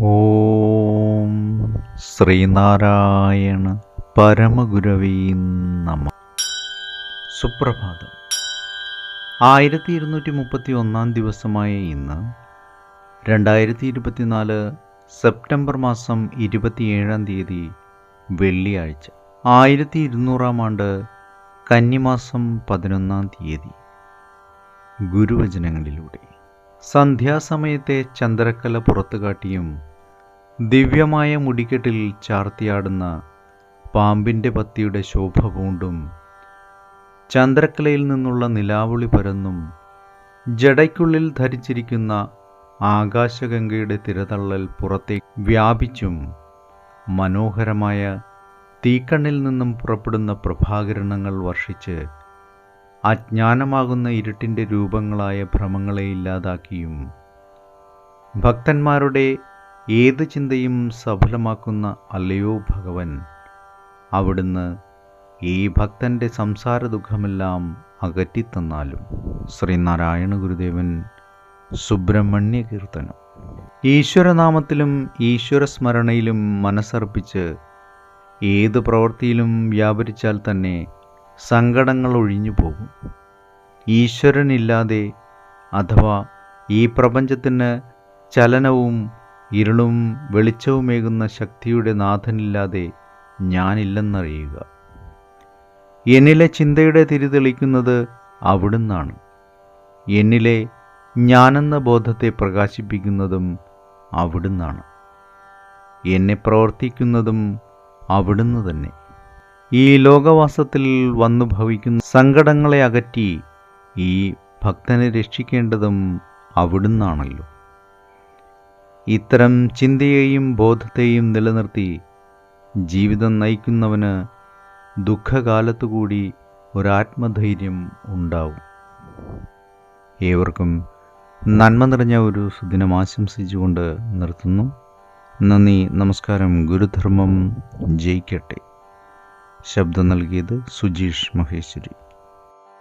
ഓം ശ്രീനാരായണ പരമഗുരവീ നമ. സുപ്രഭാതം. ആയിരത്തി ഇരുന്നൂറ്റി മുപ്പത്തി ഒന്നാം ദിവസമായ ഇന്ന് രണ്ടായിരത്തി ഇരുപത്തിനാല് സെപ്റ്റംബർ മാസം ഇരുപത്തിയേഴാം തീയതി വെള്ളിയാഴ്ച ആയിരത്തി ഇരുന്നൂറാം ആണ്ട് കന്നിമാസം പതിനൊന്നാം തീയതി. ഗുരുവചനങ്ങളിലൂടെ സന്ധ്യാസമയത്തെ ചന്ദ്രക്കല പുറത്തുകാട്ടിയും ദിവ്യമായ മുടിക്കെട്ടിൽ ചാർത്തിയാടുന്ന പാമ്പിന്റെ പത്തിയുടെ ശോഭ പൂണ്ടും ചന്ദ്രക്കലയിൽ നിന്നുള്ള നിലാവുളി പരന്നും ജടയ്ക്കുള്ളിൽ ധരിച്ചിരിക്കുന്ന ആകാശഗംഗയുടെ തിരതള്ളൽ പുറത്തേക്ക് വ്യാപിച്ചും മനോഹരമായ തീക്കണ്ണിൽ നിന്നും പുറപ്പെടുന്ന പ്രഭാകിരണങ്ങൾ വർഷിച്ച് അജ്ഞാനമാകുന്ന ഇരുട്ടിന്റെ രൂപങ്ങളായ ഭ്രമങ്ങളെ ഇല്ലാതാക്കിയും ഭക്തന്മാരുടെ ഏത് ചിന്തയും സഫലമാക്കുന്ന അല്ലയോ ഭഗവൻ? അവിടുന്ന് ഈ ഭക്തന്റെ സംസാര ദുഃഖമെല്ലാം അകറ്റിത്തന്നാലും. ശ്രീനാരായണ ഗുരുദേവൻ സുബ്രഹ്മണ്യ കീർത്തനം ഈശ്വരനാമത്തിലും ഈശ്വരസ്മരണയിലും മനസ്സർപ്പിച്ച് ഏത് പ്രവൃത്തിയിലും വ്യാപരിച്ചാൽ തന്നെ സങ്കടങ്ങൾ ഒഴിഞ്ഞു പോകും. ഈശ്വരനില്ലാതെ അഥവാ ഈ പ്രപഞ്ചത്തിന് ചലനവും ഇരുളും വെളിച്ചവുമേകുന്ന ശക്തിയുടെ നാഥനില്ലാതെ ഞാനില്ലെന്നറിയുക. എന്നിലെ ചിന്തയുടെ തിരിതെളിക്കുന്നത് അവിടുന്നാണ്. എന്നിലെ ഞാനെന്ന ബോധത്തെ പ്രകാശിപ്പിക്കുന്നതും അവിടുന്നാണ്. എന്നെ പ്രവർത്തിക്കുന്നതും അവിടുന്ന് തന്നെ. ഈ ലോകവാസത്തിൽ വന്നു ഭവിക്കുന്ന സങ്കടങ്ങളെ അകറ്റി ഈ ഭക്തനെ രക്ഷിക്കേണ്ടതും അവിടുന്നാണല്ലോ. ഇത്തരം ചിന്തയെയും ബോധത്തെയും നിലനിർത്തി ജീവിതം നയിക്കുന്നവന് ദുഃഖകാലത്തുകൂടി ഒരാത്മധൈര്യം ഉണ്ടാവും. ഏവർക്കും നന്മ നിറഞ്ഞ ഒരു സുദിനം ആശംസിച്ചുകൊണ്ട് നിർത്തുന്നു. നന്ദി നമസ്കാരം ഗുരുധർമ്മം ജയിക്കട്ടെ. ശബ്ദം നൽകിയത് സുജീഷ് മഹേശ്വരി.